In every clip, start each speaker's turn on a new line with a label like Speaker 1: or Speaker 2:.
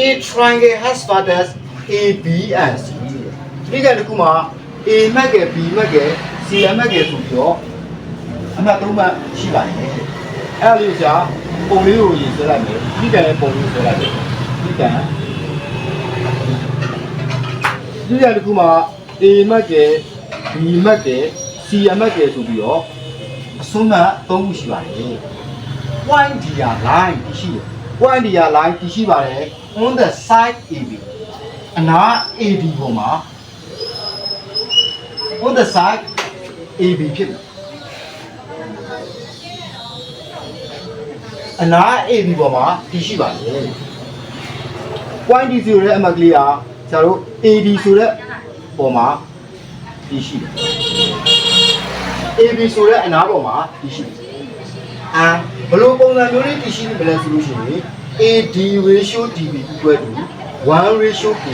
Speaker 1: ကဲနံပါတ်4လေးက A triangle has fathers A B and C ဒီကတခုမှာ A မှတ်က B မှတ်က C မှတ်ကဆိုပြီးတော့အမှတ်3မှတ်ရှိပါတယ်အဲ့ဒါလေးကြာပုံလေးကိုရေးဆွဲလိုက်မယ်ဒီကလည်းပုံလေးဆွဲလိုက်မယ်ဒီကဒီကတခုမှာ A မှတ်က B မှတ်က C မှတ်ကဆိုပြီးတော့အဆုံးမှတ်3ခုရှိပါတယ် point dia line တရှိတယ် point dia line တရှိပါတယ် on the side AB အနာ AB ပေါ်မှာ on the side AB ဖြစ်တယ်အနာ AB ပေါ်မှာတရှိပါတယ် point D ဆိုတဲ့အမတ်ကလေးကကျတို့ AD ဆိုတဲ့ပေါ်မှာတရှိတယ် AB ဆိုတဲ့အနာပေါ်မှာတရှိတယ်အာဘယ်လိုပုံစံမျိုးလေးတည်ရှိနေမလဲဆိုလို့ရှိရင် AD ratio DB equal to 1 ratio P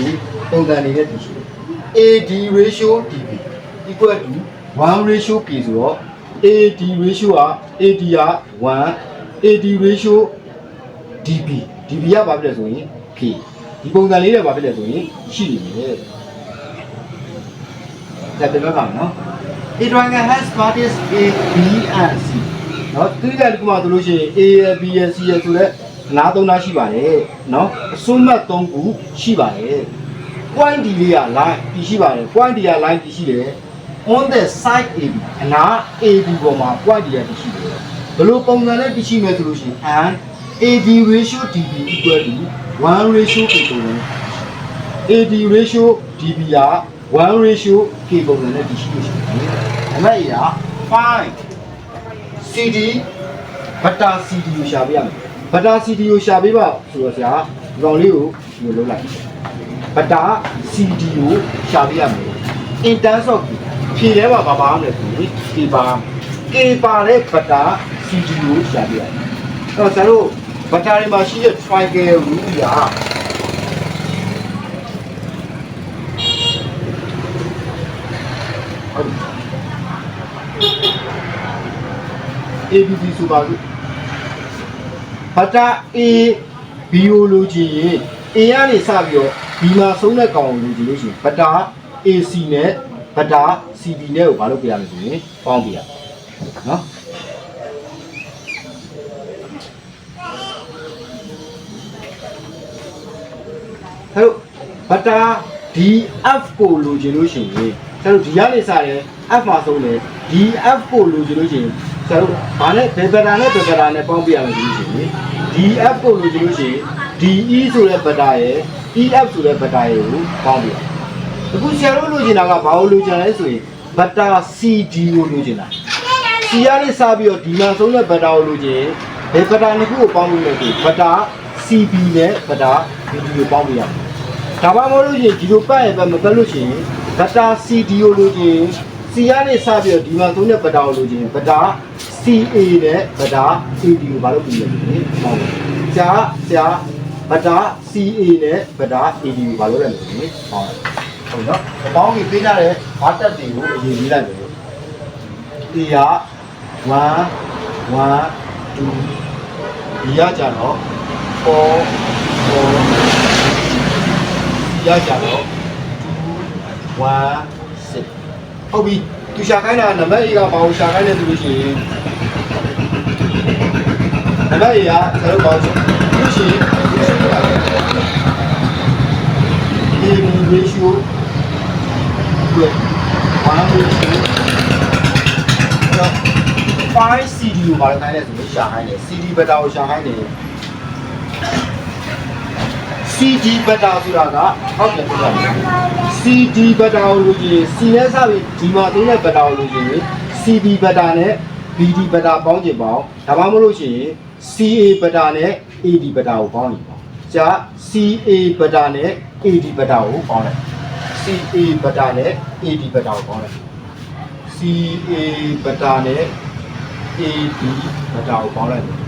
Speaker 1: ပုံစံနေတဲ့တည်ရှိတယ် AD ratio DB equal to 1 ratio P ဆိုတော့ AD ratio က AD က1 AD ratio DB DB ကဘာဖြစ်လဲဆိုရင် P ဒီပုံစံလေးတွေဘာဖြစ်လဲဆိုရင်ရှိနေတယ်ဒါပြန်ပါမယ်နော် A triangle has parties A B and C နော်သူကတခုမှဆိုလို့ရှိရင် A ရ B ရ C ရဆိုတဲ့ နားသုံးနားရှိပါတယ်နော်အစွန်းမှတ်၃ခုရှိပါတယ် point D လေးက line တည်ရှိပါတယ် point D က line တည်ရှိတယ် on the side AB အနာ AB ပေါ်မှာ point D ကတည်ရှိတယ်ဘယ်လိုပုံစံနဲ့တည်ရှိမယ်ဆိုလို့ရှိရင် and AD ratio DB equal to 1 ratio K ပုံစံ AD ratio DB က1 ratio K ပုံစံနဲ့တည်ရှိလို့ရှိတယ်အမှတ်အရာ5 CD ဘတ်တာ CD ကိုရှာပေးရမယ် ဘတ်တာ CD ကိုရှာပေးပါဆိုတော့ဆရာဒီကောင်လေးကိုဒီလိုလုပ်လိုက်ဘတ်တာ CD ကိုရှာပေးရမယ် in terms of ဖြေထဲမှာဘာပါမလဲဆိုရင် K ပါ K ပါတဲ့ဘတ်တာ CD ကိုရှာပေးရမယ်အဲ့တော့ဆရာတို့ဘတ်တာတွေမှာရှိတဲ့ triangle rule ကဟုတ်ပြီ ABD ဆိုပါလို့ ဘတ်တာ A B ကိုလိုချင်ရင် A ကနေစပြီးတော့ B မှာဆုံးတဲ့ကောင်ကိုလိုချင်လို့ရှိရင်ဘတ်တာ AC နဲ့ဘတ်တာ CB နဲ့ကိုဘာလုပ်ပြရမလဲဆိုရင်ပေါင်းပြရနော်ဟဲ့ဘတ်တာ DF ကိုလိုချင်လို့ရှိရင်ကျတော့ဒီကနေစတယ် F မှာဆုံးတယ် DF ကိုလိုချင်လို့ရှိရင် ကျတော့ဘာနဲ့ဘယ်ဘတ်တာနဲ့ဘယ်ဘတ်တာနဲ့ပေါင်းပြရမလဲဆိုလို့ရှိရင် DF ကိုလိုချင်လို့ရှိရင် DE ဆိုတဲ့ဘတ်တာရဲ့ EF ဆိုတဲ့ဘတ်တာရဲ့ကိုပေါင်းပြရအခုဆရာတို့လိုချင်တာကဘာကိုလိုချင်လဲဆိုရင်ဘတ်တာ CD ကိုလိုချင်တာ C ရနေစပြီးတော့ဒီမှာဆုံးတဲ့ဘတ်တာကိုလိုချင်ဘယ်ဘတ်တာနှစ်ခုကိုပေါင်းလို့လဲဆိုဘတ်တာ CB နဲ့ဘတ်တာ BD ကိုပေါင်းပြရမယ်ဒါမှမဟုတ်လို့ရှိရင်ဒီလိုပတ်ရပဲမပတ်လို့ရှိရင်ဘတ်တာ CD ကိုလိုချင် C ရနေစပြီးတော့ဒီမှာသုံးတဲ့ဘတ်တာကိုလိုချင်ဘတ်တာ CA နဲ့ဘတ်တာ AD ကိုဘာလို့ပြီးလဲဆိုရင်ဟောဆရာဆရာဘတ်တာ CA နဲ့ဘတ်တာ AD ကိုဘာလို့လဲဆိုရင်ဟောဟုတ်နော်အပေါင်းကြီးပေးထားတဲ့ဘာတက်တွေကိုအရင်ရေးလိုက်မယ် A က1 1 2ဒီရကြတော့4 4ဒီရကြတော့2 1 6ဟုတ်ပြီသူရှာခိုင်းတာနံပါတ် A ကဘာကိုရှာခိုင်းလဲဆိုလို့ရှိရင် နံပါတ် A ကဆရာတို့ဘာလို့လို့ရှိရင်ဒီရှိတာ AB ratio ကို1 ratio 5 CD ကိုဘာလို့ခိုင်းလဲဆိုလို့ရှာခိုင်းတယ် CD ဘက်တာကိုရှာခိုင်းတယ် CD ဘက်တာဆိုတာကဟုတ်တယ်ပြောတာ CD ဘက်တာကိုလို့ရှိရင် C နဲ့စပြီးဒီမှာသုံးတဲ့ဘက်တာကိုလို့ရှိရင် CD ဘက်တာနဲ့ BD ဘက်တာပေါင်းချင်ပါအောင်ဒါမှမဟုတ်လို့ရှိရင် CA ဘက်တာနဲ့ AD ဘက်တာကိုပေါင်းရင်ပါကြာ CA ဘက်တာနဲ့ AD ဘက်တာကိုပေါင်းလိုက် CA ဘက်တာနဲ့ AD ဘက်တာကိုပေါင်းလိုက် CA ဘက်တာနဲ့ AD ဘက်တာကိုပေါင်းလိုက်မယ်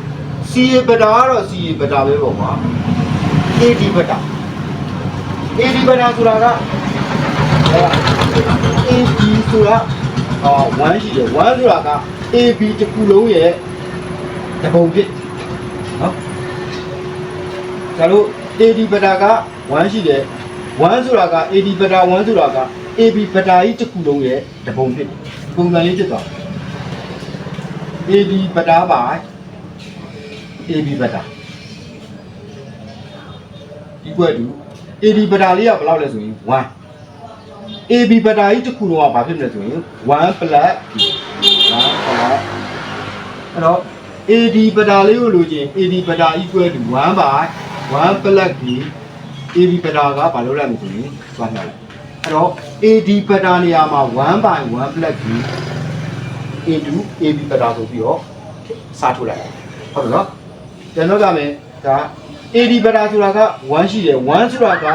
Speaker 1: CA ဘက်တာကတော့ CA ဘက်တာပဲပေါ့ကွာ AD ဘက်တာ AD ဘက်တာဆိုတာကဟဲ့ AD ဆိုတာအော်1ရှိတယ်1ဆိုတာက AB တစ်ခုလုံးရဲ့တပုံဖြစ်နော်ဒါလို့ AD ဘတာက1ရှိတယ်1ဆိုတာက AD ဘတာ1ဆိုတာက AB ဘတာကြီးတစ်ခုလုံးရဲ့တပုံဖြစ်တယ်ပုံစံလေးဖြစ်သွားတယ် AD ဘတာပါ AB ဘတာ equal to AD ဘတာလေးကဘယ်လောက်လဲဆိုရင်1 AB ဘတာကြီးတစ်ခုလုံးကဘာဖြစ်မလဲဆိုရင်1 plus B 1 plus အဲ့တော့ AD ပဒါလေးကိုလိုချင် AD ပဒါ equal to 1 by 1 plus b AD ပဒါကဘာလို့လဲမသိဘူးသွားမှတ်လိုက်အဲ့တော့ AD ပဒါနေရာမှာ1 by 1 plus b into AB ပဒါဆိုပြီးတော့စားထုတ်လိုက်ဟုတ်ပြီနော်ကျွန်တော်ကမယ်ဒါ AD ပဒါဆိုတာက1ရှိတယ်1ဆိုတာက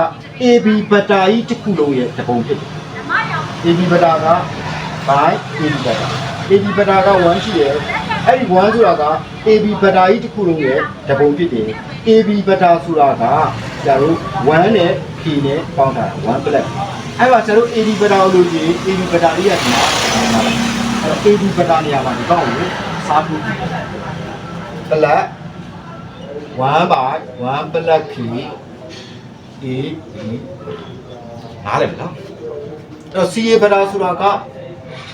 Speaker 1: AB ပဒါကြီးတစ်ခုလုံးရဲ့တပုံဖြစ်တယ် AB ပဒါက by AB ပဒါ AB ပဒါက1ရှိတယ်အဲ့ဒီ1ဆိုတာက AB ပဒါကြီးတစ်ခုလုံးရဲ့တပုံဖြစ်တယ် AB ပဒါဆိုတာကကျတို့1နဲ့ P နဲ့ပေါင်းတာ1 plus အဲ့မှာကျတို့ AB ပဒါကိုလို့ကြည့် AB ပဒါလေးကဒီမှာအဲ့တော့ AB ပဒါနေရာမှာဒီကောက်ကိုစားဖို့ပြီးတယ် plus 1 by 1 plus P A B နားလည်မလားအဲ့တော့ CA ပဒါဆိုတာက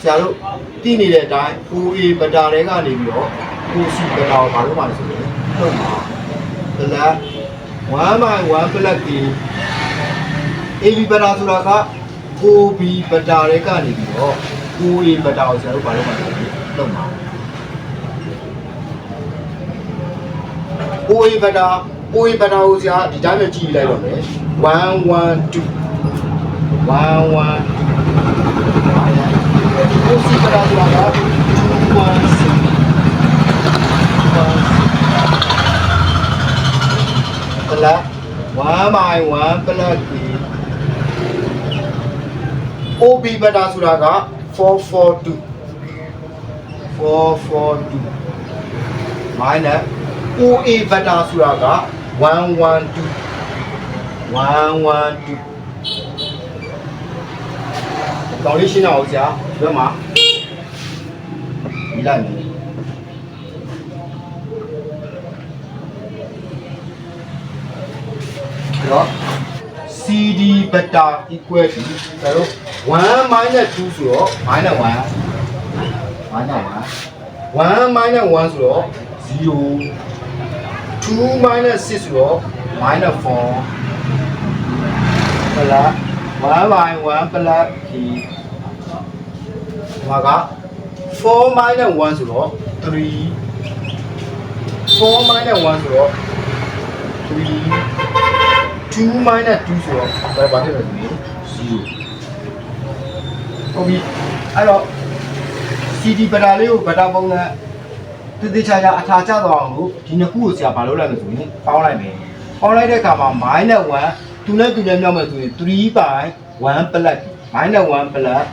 Speaker 1: ဆရာတို့သိနေတဲ့အတိုင်း OA ပဒါတွေကနေပြီးတော့ OC ပဒါကိုဘာလို့မှလဲဆိုရင်ဟုတ်ပါ plus 1 by 1 plus K AB ပဒါဆိုတာက OB ပဒါတွေကနေပြီးတော့ OA ပဒါကိုဆရာတို့ဘာလို့မှလဲဆိုရင်ဟုတ်ပါ OA ပဒါ OA ပဒါကိုဆရာဒီတိုင်းပဲကြည့်လိုက်တော့မယ်112 112 OC ပဒါဆိုတာက216 plus 1 by 1 plus k OB ဘတာဆိုတာက442 442 minus OA ဘတာဆိုတာက112 112 ကောင်းလေးရှင်းအောင်ဆရာဒီဘက်မှာဒီလိုက်မယ်တော့ CD ဘတာ equal to ဒါတော့1 minus 2ဆိုတော့ minus 1 minus 1 1 minus 1ဆိုတော့0 2 minus 6ဆိုတော့ minus 4 plus 1 by 1 plus p ဟောက4 minus 1ဆိုတော့3 4 minus 1ဆိုတော့3 2 minus 2ဆိုတော့ဘယ်ပါဖြစ်လဲဆိုရင်0ဟုတ်ပြီအဲ့တော့ CD ပဒါလေးကိုဗတာပုံစံတည်တည်ချာချာအထာကျသွားအောင်လို့ဒီနှစ်ခုကိုဆရာဘာလုပ်လိုက်လဲဆိုရင်ပေါင်းလိုက်မယ်ပေါင်းလိုက်တဲ့အခါမှာ -1 သူနဲ့သူနဲ့မြောက်မယ်ဆိုရင်3 by 1 plus -1 plus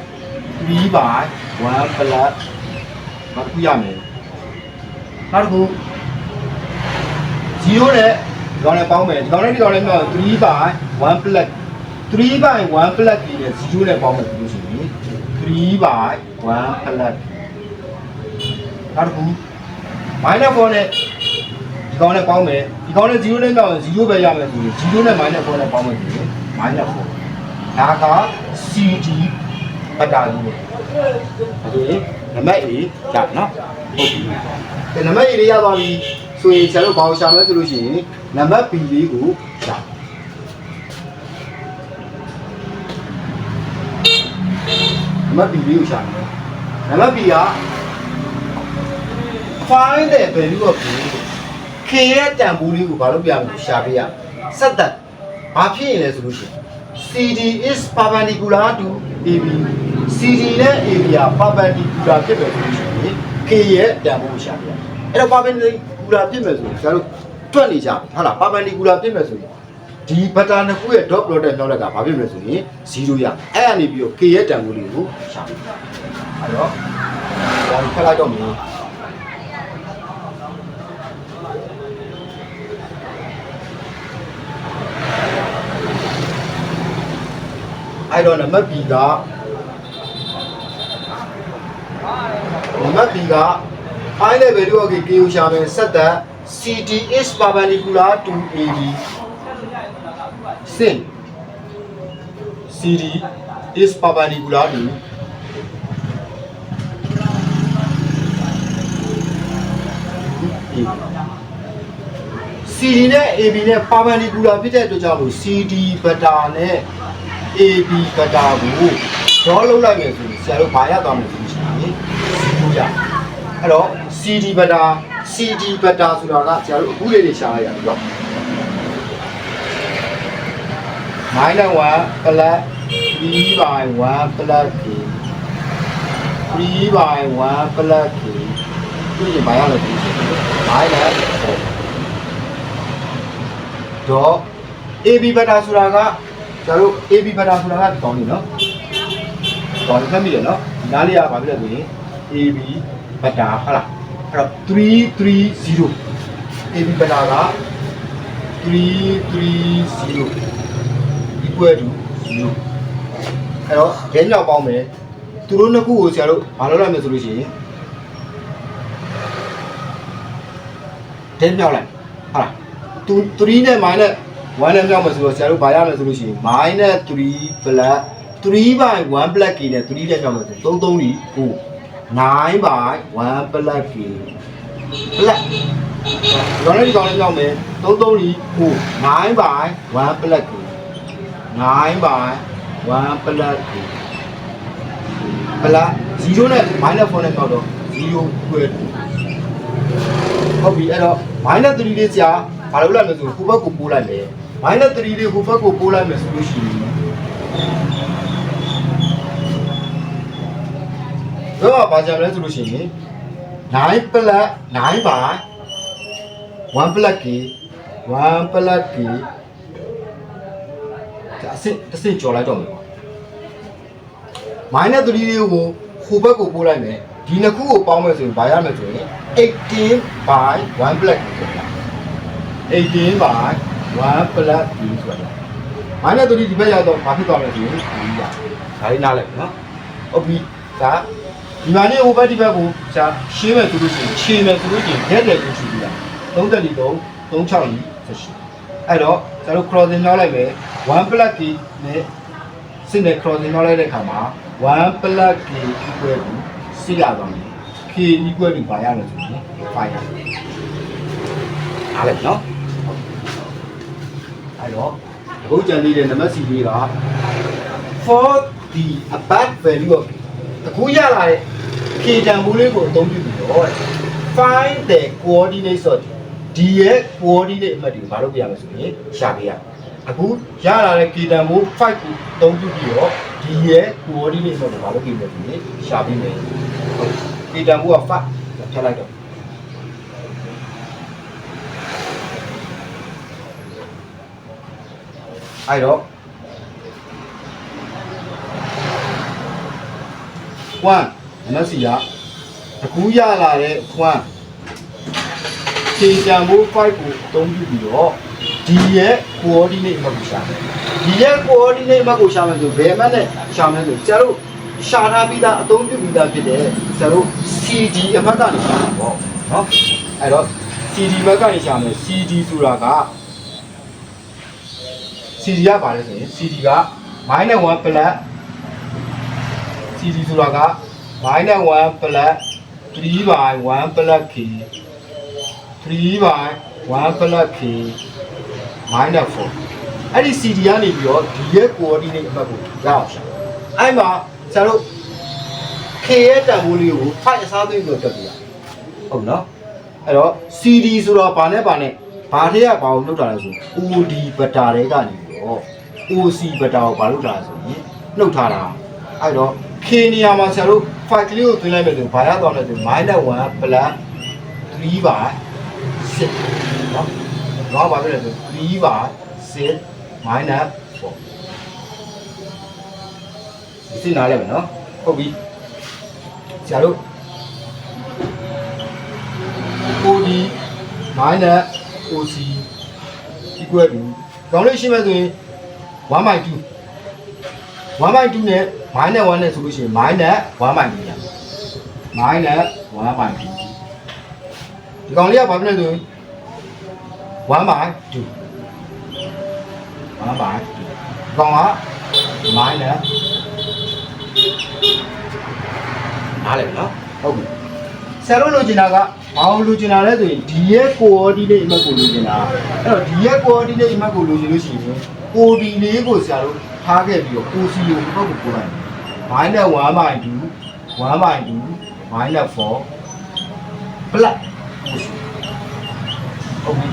Speaker 1: 3 by 1 plus ဘာတစ်ခုရမယ်နောက်တစ်ခု0နဲ့ဒီကောင်နဲ့ပေါင်းမယ်ဒီကောင်နဲ့ဒီကောင်နဲ့မြောက်3 by 1 plus 3 by 1 plus ဒီနဲ့0နဲ့ပေါင်းမယ်ဆိုလို့ရှိရင်3 by 1 plus နောက်တစ်ခု minus 4နဲ့ ဒီကောင်နဲ့ပေါင်းမယ်ဒီကောင်နဲ့0နဲ့မြောက်ရင်0ပဲရမယ်ဆိုရင်0နဲ့ minus 4နဲ့ပေါင်းမယ်ဆိုရင် minus 4ဒါက CD ပတာလေးပဲဒါဆိုရင်နံပါတ် A ရနော်ဟုတ်ပြီဒီနံပါတ် A လေးရသွားပြီဆိုရင်ဆရာတို့ဘာကိုရှာမလဲဆိုလို့ရှိရင်နံပါတ် B လေးကိုရှာနံပါတ် B လေးကိုရှာမယ်နံပါတ် B က find the value of k k ရဲ့တန်ဖိုးလေးကိုဘာလို့ပြမလဲရှာပေးရဆက်သက်ဘာဖြစ်ရင်လဲဆိုလို့ရှိရင် CD is perpendicular to AB CD နဲ့ AB က perpendicular ဖြစ်တယ်ဆိုလို့ရှိရင် k ရဲ့တန်ဖိုးကိုရှာပေးရအဲ့တော့ perpendicular ဖြစ်မယ်ဆိုရင်ကျွန်တော်တို့တွက်နေကြဟုတ်လား perpendicular ဖြစ်မယ်ဆိုရင်ဒီဘတ်တာနှစ်ခုရဲ့ dot product မြောက်လက်ကဘာဖြစ်မလဲဆိုရင်0ရအဲ့ကနေပြီးတော့ k ရဲ့တန်ဖိုးလေးကိုရှာပေးအဲ့တော့ဒါကိုဖတ်လိုက်တော့မယ် အဲ့တော့နံပါတ် B ကနံပါတ် B က high level တို့က KO ရှာမယ်ဆက်သက် CT is perpendicular to AB sin CD is perpendicular to AB CD နဲ့ AB နဲ့ perpendicular ဖြစ်တဲ့အတွက်ကြောင့်လို့ CD ဘတာနဲ့ AB ဘတာကို draw လုပ်လိုက်မယ်ဆိုရင်ဆရာတို့ဘာရသွားမလဲဆိုလို့ရှိရင်ကိုရအဲ့တော့ CD ဘတာ CD ဘတာဆိုတာကဆရာတို့အခုလေးတွေရှာလိုက်ရပြီတော့ minus 1 plus 3 by 1 plus k 3 by 1 plus k တွေ့ရင်ဘာရလဲဒီ minus 4တော့ AB ဘတာဆိုတာက ကျွန်တော်တို့ AB ဘတာဆိုတာကဒီကောင်းနေနော်ဒီကောင်းနေဖတ်မိတယ်နော်ဒီနားလေးကဘာဖြစ်လဲဆိုရင် AB ဘတာဟုတ်လားအဲ့တော့330 AB ဘတာက330 equal to 0အဲ့တော့ဒဲမြောက်ပေါင်းမယ်သူတို့နှစ်ခုကိုဆရာတို့မလုပ်လိုက်မယ်ဆိုလို့ရှိရင်ဒဲမြောက်လိုက်ဟုတ်လားသူ3နဲ့ minus 1နဲ့မြောက်မယ်ဆိုတော့ဆရာတို့ဘာရမယ်ဆိုလို့ရှိရင် minus 3 plus 3 by 1 plus k နဲ့3နဲ့မြောက်မယ်ဆို3 3 9 9 by 1 plus k plus ဒီကောင်လေးဒီကောင်လေးမြောက်မယ်3 3 9 9 by 1 plus k 9 by 1 plus 2 plus 0နဲ့ minus 4နဲ့ပေါက်တော့0 square ဟုတ်ပြီအဲ့တော့ minus 3လေးကြာဘာလို့လိုက်မလဲဆိုဟိုဘက်ကိုပို့လိုက်မယ် minus 3 လေးဟိုဘက်ကိုပို့လိုက်မယ်ဆိုလို့ရှိရင်တော့ဘာကြမလဲဆိုလို့ရှိရင်9 plus 9 by 1 plus k 1 plus k ဒါအစစ်အစစ်ကြော်လိုက်တော့မယ်ပေါ့ minus 3လေးကိုဟိုဘက်ကိုပို့လိုက်မယ်ဒီနှစ်ခုကိုပေါင်းမယ်ဆိုရင်ဘာရမလဲဆိုရင်18 by 1 black ကိုပြောတာ18 by 1 black ဒီဆိုတာ minus 3ဒီဘက်ရောက်တော့ဘာဖြစ်သွားမလဲဆိုရင်ဒီရဒါလေးနားလိုက်နော်ဟုတ်ပြီဒါဒီမှာနေဟိုဘက်ဒီဘက်ကိုဇာရှင်းမယ်ဆိုလို့ရှိရင်ခြေမယ်ဆိုလို့ရှိရင်ရက်တယ်ကိုခြေပြတာ3တက်လီ3 36လီဆက်ရှိအဲ့တော့ကျွန်တော် crossing နှောက်လိုက်မယ်1 black ကနဲ့စစ်နဲ့ crossing နှောက်လိုက်တဲ့အခါမှာ1 plus k equal to 6ရသွားမယ် k equal to ဘာရလဲဆိုရင်5ရအားလည်းနော် အဲ့တော့အခုကြံသေးတဲ့နံပါတ် C လေးက for the above value of k အခုရလာတဲ့ k တန်ဖိုးလေးကိုအသုံးပြုပြီးတော့ find the coordinates of d ရဲ့ coordinate အမှတ်တွေကိုဘာလုပ်ပြရမလဲဆိုရင်ရှာပြရအခုရလာတဲ့ k တန်ဖိုး5ကိုအသုံးပြုပြီးတော့ d ရဲ့ coordinate အမှတ်ကိုဘာလုပ်ပြရမလဲဆိုရင်ရှာပြမယ်ဟုတ် k တန်ဖိုးက5ဖြတ်လိုက်တော့ အဲ့တော့1မက်ဆီယာတကူရလာတဲ့1ခြေတံမိုး5ကိုအသုံးပြုပြီးတော့ဒီရဲ့ coordinate မှတ်ကိုရှာမယ်ဒီရဲ့ coordinate မှတ်ကိုရှာမယ်ဆိုဘယ်မှတ်နဲ့ရှာမယ်ဆိုကျတို့ရှာထားပြီးသားအသုံးပြုပြီးသားဖြစ်တဲ့ကျတို့ CD အမှတ်ကနေရှာမှာပေါ့နော်အဲ့တော့ CD မှတ်ကနေရှာမယ် CD ဆိုတာက CD ကပါလဲဆိုရင် CD က -1 plus CD ဆိုတာက -1 plus 3 by 1 plus k 3 by 1 plus k minus 4အဲ့ဒီ CD ကနေပြီးတော့ဒီရဲ့ coordinate အမှတ်ကိုရအောင်ရှာအဲ့မှာဆရာတို့ k ရဲ့တန်ဖိုးလေးကို5အစားသွင်းပြီးတော့တက်ပြရဟုတ်နော်အဲ့တော့ CD ဆိုတော့ဘာနဲ့ဘာနဲ့ဘာထက်ကဘာကိုနှုတ်တာလဲဆို OD ဘတာတွေကနေပြီးတော့ OC ဘတာကိုဘာလုပ်တာလဲဆိုရင်နှုတ်ထားတာအဲ့တော့ k နေရာမှာဆရာတို့5ကလေးကိုသွင်းလိုက်မယ်ဆိုဘာရသွားမလဲဆို -1 plus 3 by 6နော်တော့ဘာဖြစ်လဲဆို3 by 6 minus 4ဒီစိနားလဲမယ်နော်ဟုတ်ပြီဆရာတို့ OD minus OC equal to ကောင်းလို့ရှိမှဆိုရင်1/2 1/2နဲ့ minus 1နဲ့ဆိုလို့ရှိရင် minus 1/2ရ။ minus 1/2ဒီကောင်လေးကဘာဖြစ်လဲဆိုရင်1/2 1/2 1 by 2ကောင်က minus နားလည်ပြီနော်ဟုတ်ပြီ ဆရာတို့လိုချင်တာကဘာလို့လိုချင်တာလဲဆိုရင်ဒီရဲ့ coordinate image ကိုလိုချင်တာအဲ့တော့ဒီရဲ့ coordinate image ကိုလိုချင်လို့ရှိရင် OD လေးကိုဆရာတို့ထားခဲ့ပြီးတော့ OC ကိုဘက်ကိုပို့လိုက် minus 1 by 2 1 by 2 minus 4 plus OC ဟုတ်ပြီ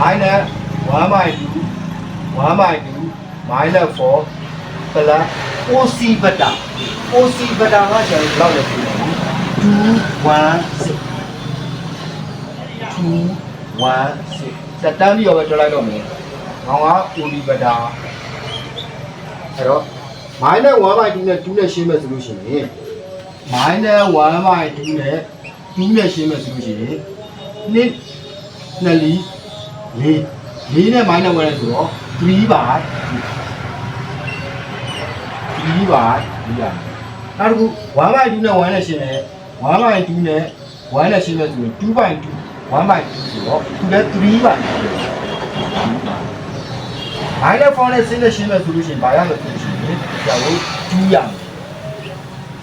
Speaker 1: minus 1 by 2 1 by 2 minus 4 plus OC ဘက်တာ OC ဘက်တာကကျွန်တော်ဘယ်လောက်လဲဆိုတော့ 2 1 6 2 1 6စက်တန်းပြီးတော့ပဲတွက်လိုက်တော့မယ်။ခေါင်းက OD ဘက်တာအဲ့တော့ minus 1 by 2နဲ့2နဲ့ရှင်းမယ်ဆိုလို့ရှိရင် minus 1 by 2နဲ့2နဲ့ရှင်းမယ်ဆိုလို့ရှိရင်နှစ်နှစ်လီလေးလေးနဲ့ minus 1နဲ့ဆိုတော့3 by 3 by 3ရမယ်နောက်တစ်ခု1 by 2နဲ့1နဲ့ရှင်းတယ် 1 by 2နဲ့1နဲ့ရှင်းမယ်ဆိုရင်2 by 2 1 by 2ဆိုတော့သူလည်း3 by မိုင်းနဲ့ဖုန်းနဲ့ဆင်းနဲ့ရှင်းမယ်ဆိုလို့ရှိရင်ဘာရမလဲဆိုလို့ရှိရင်ကျွန်တော်2ရမယ်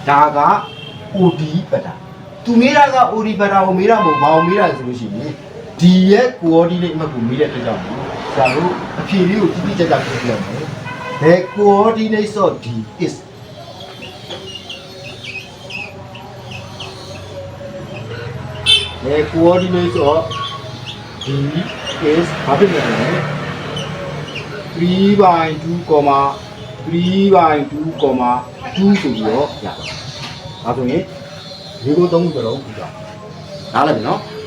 Speaker 1: ဒါက OD ပတာသူမေးတာက OD ပတာကိုမေးတာမဟုတ်ဘာကိုမေးတာလဲဆိုလို့ရှိရင်ဒီရဲ့ coordinate အမှတ်ကိုမေးတဲ့အတွက်ကြောင့်ကျွန်တော်အဖြေလေးကိုတိတိကျကျပြောပြရမယ် The coordinates of D is The coordinates of D is ဘာဖြစ်လဲ3 by 2, 3 by 2, 2ဆိုပြီးတော့ရပါတယ်။ဒါဆိုရင်ဒီကိုသုံးခုစလုံးပြီးတော့နားလည်ပြီနော်။